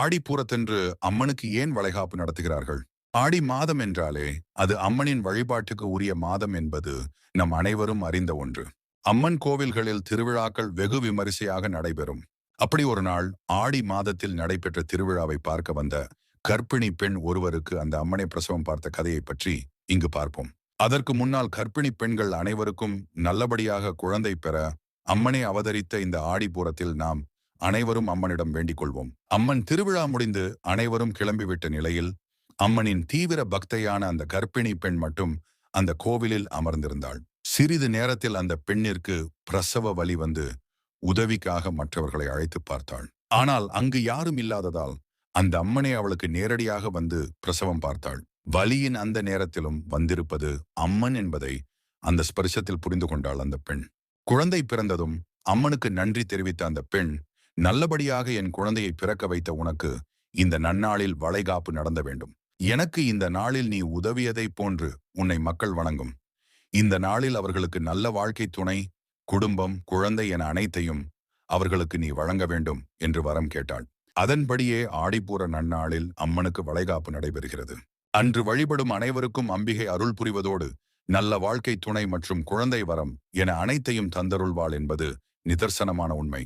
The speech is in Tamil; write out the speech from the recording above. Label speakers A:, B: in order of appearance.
A: ஆடிப்பூரத்தென்று அம்மனுக்கு ஏன் வளைகாப்பு நடத்துகிறார்கள்? ஆடி மாதம் என்றாலே அது அம்மனின் வழிபாட்டுக்கு உரிய மாதம் என்பது நம் அனைவரும் அறிந்த ஒன்று. அம்மன் கோவில்களில் திருவிழாக்கள் வெகு விமரிசையாக நடைபெறும். அப்படி ஒரு நாள் ஆடி மாதத்தில் நடைபெற்ற திருவிழாவை பார்க்க வந்த கர்ப்பிணி பெண் ஒருவருக்கு அந்த அம்மனை பிரசவம் பார்த்த கதையை பற்றி இங்கு பார்ப்போம். அதற்கு முன்னால் கர்ப்பிணி பெண்கள் அனைவருக்கும் நல்லபடியாக குழந்தை பெற அம்மனை அவதரித்த இந்த ஆடிப்பூரத்தில் நாம் அனைவரும் அம்மனிடம் வேண்டிக் கொள்வோம் அம்மன் திருவிழா முடிந்து அனைவரும் கிளம்பிவிட்ட நிலையில் அம்மனின் தீவிர பக்தையான அந்த கர்ப்பிணி பெண் மட்டும் அந்த கோவிலில் அமர்ந்திருந்தாள். சிறிது நேரத்தில் அந்த பெண்ணிற்கு பிரசவ வலி வந்து உதவிக்காக மற்றவர்களை அழைத்து பார்த்தாள். ஆனால் அங்கு யாரும் இல்லாததால் அந்த அம்மனை அவளுக்கு நேரடியாக வந்து பிரசவம் பார்த்தாள். வலியின் அந்த நேரத்திலும் வந்திருப்பது அம்மன் என்பதை அந்த ஸ்பர்சத்தில் புரிந்து கொண்டாள் அந்த பெண். குழந்தை பிறந்ததும் அம்மனுக்கு நன்றி தெரிவித்த அந்த பெண் நல்லபடியாக என் குழந்தையை பிறக்க வைத்த உனக்கு இந்த நன்னாளில் வளைகாப்பு நடந்த வேண்டும். எனக்கு இந்த நாளில் நீ உதவியதைப் போன்று உன்னை மக்கள் வணங்கும். இந்த நாளில் அவர்களுக்கு நல்ல வாழ்க்கை துணை குடும்பம் குழந்தை என அனைத்தையும் அவர்களுக்கு நீ வழங்க வேண்டும் என்று வரம் கேட்டாள். அதன்படியே ஆடிப்பூர நன்னாளில் அம்மனுக்கு வளைகாப்பு நடைபெறுகிறது. அன்று வழிபடும் அனைவருக்கும் அம்பிகை அருள் புரிவதோடு நல்ல வாழ்க்கை துணை மற்றும் குழந்தை வரம் என அனைத்தையும் தந்தருள்வாள் என்பது நிதர்சனமான உண்மை.